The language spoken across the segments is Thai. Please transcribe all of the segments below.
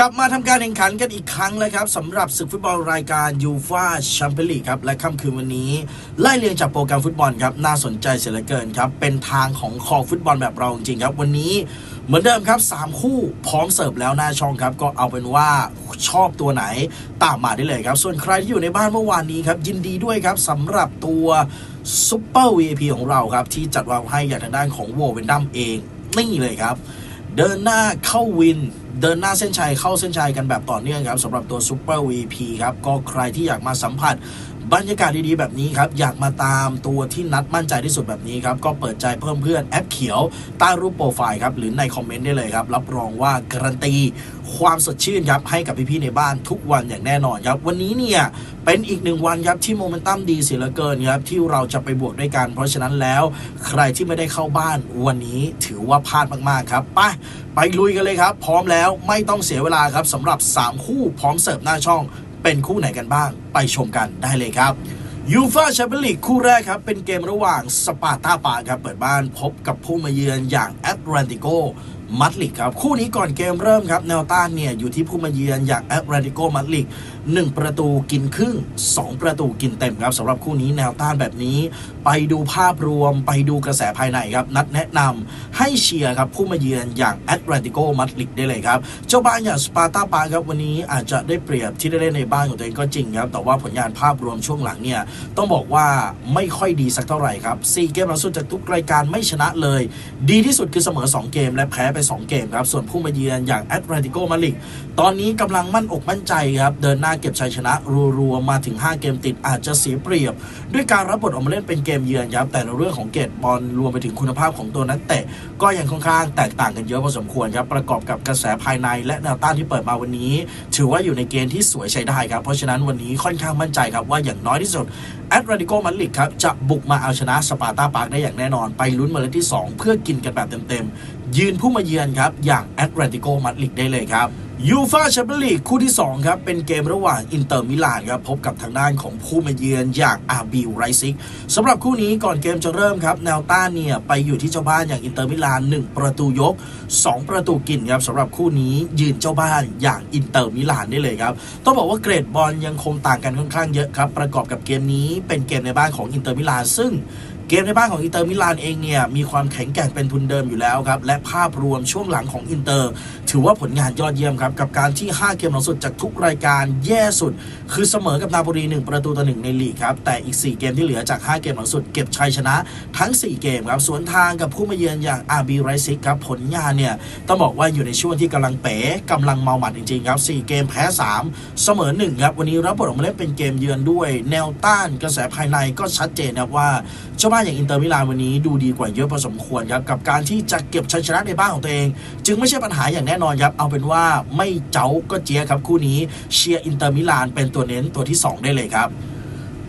กลับมาทำการแข่งขันกันอีกครั้งเลยครับสำหรับศึกฟุตบอลรายการยูฟาแชมเปี้ยนลีกครับและค่ำคืนวันนี้ ไล่เรียงจากโปรแกรมฟุตบอลครับน่าสนใจเสียเหลือเกินครับเป็นทางของคอฟุตบอลแบบเราจริงๆครับ วันนี้เหมือนเดิมครับ3คู่พร้อมเสิร์ฟแล้วหน้าช่องครับก็เอาเป็นว่าชอบตัวไหนตามมาได้เลยครับ ส่วนใครที่อยู่ในบ้านเมื่อวานนี้ครับยินดีด้วยครับสำหรับตัวซุปเปอร์ VIP ของเราครับที่จัดวางให้อย่างทางด้านของโวเวนดัมเองนี่เลยครับ เดินหน้าเข้าวินเดินหน้าเส้นชัยเข้าเส้นชัยกันแบบต่อเนื่องครับสำหรับตัว Super VP ครับก็ใครที่อยากมาสัมผัสบรรยากาศดีๆแบบนี้ครับ อยากมาตามตัวที่นัดมั่นใจที่สุดแบบนี้ครับ ก็เปิดใจเพิ่มเพื่อนแอปเขียวใต้รูปโปรไฟล์ครับ หรือในคอมเมนต์ได้เลยครับ รับรองว่าการันตี ความสดชื่นครับ ให้กับพี่ๆในบ้านทุกวันอย่างแน่นอนครับ วันนี้เนี่ย เป็นอีกหนึ่งวันครับ ที่โมเมนตัมดีเสียเหลือเกินครับ ที่เราจะไปบวกด้วยกัน เพราะฉะนั้นแล้ว ใครที่ไม่ได้เข้าบ้านวันนี้ถือว่าพลาดมากๆครับไปไปลุยกันเลยครับ พร้อมแล้วไม่ต้องเสียเวลาครับสำหรับ 3 คู่พร้อมเสิร์ฟหน้าช่อง เป็นคู่ไหนกันบ้าง ไปชมกันได้เลยครับยูฟาแชมเปี้ยนลีกคู่แรกครับ เป็นเกมระหว่างสปาร์ตาปาครับ เปิดบ้านพบกับผู้มาเยือนอย่างแอตแลนติโก มัดลิกครับ คู่นี้ก่อนเกมเริ่มครับ แนวต้านเนี่ย อยู่ที่ผู้มาเยือนอย่างแอตแลติโกมัดลิก1 ประตูกินครึ่ง 2 ประตูกินเต็มครับสำหรับคู่นี้แนวต้านแบบนี้ ไปดูภาพรวมไปดูกระแสภายในครับ นัดแนะนำให้เชียร์ครับ ผู้มาเยือนอย่างแอตแลนติโกมัดลิกได้เลยครับ เจ้าบ้านอย่างสปาร์ตาปาครับวันนี้อาจจะได้เปรียบที่ได้เล่นในบ้านของตัวเองก็จริงครับ แต่ว่าผลงานภาพรวมช่วงหลังเนี่ยต้องบอกว่าไม่ค่อยดีสักเท่าไหร่ครับ4เกมหลังสุดจากทุกรายการไม่ชนะเลย ดีที่สุดคือเสมอ 2 เกมและแพ้ไป2 เกมครับ ส่วนผู้มาเยือนอย่างแอตเลติโกมาดริดตอนนี้กำลังมั่นอกมั่นใจครับ เดินหน้าเก็บชัยชนะรัวๆมาถึง 5 เกมติดอาจจะเสียเปรียบ ด้วยการรับบทออกมาเล่นเป็นเกมเยือนครับแต่ในเรื่องของเกตบอลรวมไปถึงคุณภาพของตัวนักเตะก็ยังค่อนข้างแตกต่างกันเยอะพอสมควรครับประกอบกับกระแสภายในและแนวต้านที่เปิดมาวันนี้ ถือว่าอยู่ในเกณฑ์ที่สวยใช้ได้ครับเพราะฉะนั้นวันนี้ค่อนข้างมั่นใจครับว่าอย่างน้อยที่สุดแอตเลติโกมาดริดครับจะบุกมาเอาชนะสปาร์ตาปาร์กได้อย่างแน่นอนไปลุ้นมาเลที่ 2 เพื่อกินกันแบบเต็มๆ ยืนผู้มาเยือนครับ อย่างแอตเลติโกมาดริดได้เลยครับยูฟาแชมเปี้ยนลีกคู่ที่ 2 ครับ เป็นเกมระหว่างอินเตอร์มิลานครับ พบกับทางด้านของผู้มาเยือนอย่างอาร์บีไรซิกสำหรับคู่นี้ก่อนเกมจะเริ่มครับ แนวต้านเนี่ย ไปอยู่ที่เจ้าบ้านอย่างอินเตอร์มิลาน 1 ประตูยก 2 ประตูกินครับสำหรับคู่นี้ยืนเจ้าบ้านอย่างอินเตอร์มิลานได้เลยครับ ต้องบอกว่าเกรดบอลยังคงต่างกันค่อนข้างเยอะครับ ประกอบกับเกมนี้เป็นเกมในบ้านของอินเตอร์มิลานซึ่ง เกมในบ้านของอินเตอร์มิลานเองเนี่ยมีความแข็งแกร่งเป็นทุนเดิมอยู่แล้วครับ และภาพรวมช่วงหลังของอินเตอร์ ถือว่าผลงานยอดเยี่ยมครับ กับการที่ 5 เกมหลังสุดจากทุกรายการแย่สุด คือเสมอกับนาโปลี1ประตูต่อหนึ่งในลีกครับ แต่อีก 4 เกมที่เหลือจาก 5 เกมหลังสุดเก็บชัยชนะ ทั้ง 4 เกมครับสวนทางกับผู้มาเยือนอย่างอาร์บีไรซิกครับผลงานเนี่ยต้องบอกว่าอยู่ในช่วงที่กำลังเป๋กำลังเมาหมัดจริงๆครับ4เกมแพ้ 3 เสมอ1ครับวันนี้รับบทออกมาเล่นเป็นเกมเยือนด้วย แนวต้านกระแสภายในก็ชัดเจนครับว่าเจ้าบ้าอย่างอินเตอร์มิลานวันนี้ดูดีกว่าเยอะพอสมควรครับกับการที่จะเก็บชัยชนะในบ้านของตัวเอง จึงไม่ใช่ปัญหาอย่างแน่นอนครับเอาเป็นว่าไม่เจ้าก็เจียครับคู่นี้เชียร์อินเตอร์มิลานเป็นตัวเน้นตัวที่ 2 ได้เลยครับ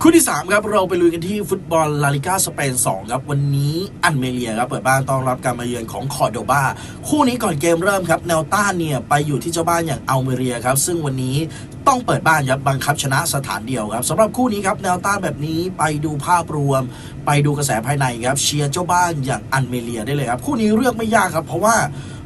คู่ที่ 3 ครับ เราไปลุยกันที่ฟุตบอลลาลิก้าสเปน2ครับ วันนี้อันเมเลียครับ เปิดบ้านต้อนรับการมาเยือนของคอร์โดบาคู่นี้ก่อนเกมเริ่มครับ แนวต้านเนี่ย ไปอยู่ที่เจ้าบ้านอย่างอัลเมเรียครับ ซึ่งวันนี้ ต้องเปิดบ้านครับบังคับชนะสถานเดียวครับสำหรับคู่นี้ครับแนวต้านแบบนี้ไปดูภาพรวม ไปดูกระแสภายในครับเชียร์เจ้าบ้านอย่างอันเมเลียได้เลยครับคู่นี้เลือกไม่ยากครับ เพราะว่า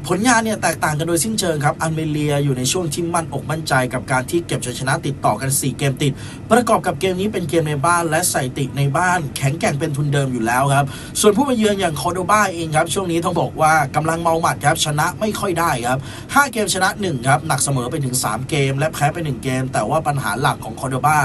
ผลงานเนี่ยแตกต่างกันโดยสิ้นเชิงครับอันเมเลียอยู่ในช่วงที่มั่นอกมั่นใจกับการที่เก็บชัยชนะติดต่อกัน 4 เกมติด ประกอบกับเกมนี้เป็นเกมในบ้านและใส่ติในบ้านแข็งแกร่งเป็นทุนเดิมอยู่แล้วครับ ส่วนผู้มาเยือนอย่างคอร์โดบ้าเองครับ ช่วงนี้ต้องบอกว่ากำลังเมาหมัดครับชนะไม่ค่อยได้ครับ 5 เกมชนะ1ครับหนักเสมอไปถึง 3 เกม และแพ้ไป 1 เกมแต่ว่าปัญหาหลักของคอร์โดบา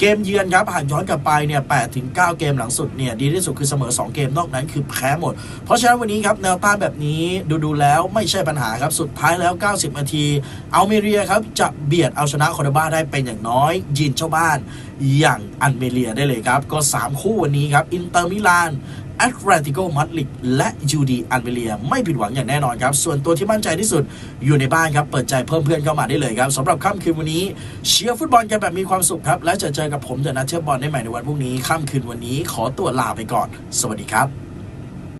เกมเยือนครับหากย้อนกลับไปเนี่ย8ถึง9เกมหลังสุดเนี่ยดีที่สุดคือเสมอ 2 เกมนอกนั้นคือแพ้หมด เพราะฉะนั้นวันนี้ครับแนวต้านแบบนี้ดูดูแล้วไม่ใช่ปัญหาครับ สุดท้ายแล้ว 90 นาทีอัลเมเรียครับจะเบียดเอาชนะคอร์ดบ้าได้เป็นอย่างน้อย ยินเจ้าบ้านอย่างอันเมเรียได้เลยครับ ก็ 3 คู่วันนี้ครับอินเตอร์มิลานแอตเลติโกมาดริดและยูดีอันเมเลีย ไม่ผิดหวังอย่างแน่นอนครับ ส่วนตัวที่มั่นใจที่สุดอยู่ในบ้านครับ เปิดใจเพิ่มเพื่อนเข้ามาได้เลยครับสำหรับค่ำคืนวันนี้ เชียร์ฟุตบอลกันแบบมีความสุขครับ และจะเจอกับผมเดอะนัทเชอร์บอลได้ใหม่ในวันพรุ่งนี้ค่ำคืนวันนี้ขอตัวลาไปก่อน สวัสดีครับ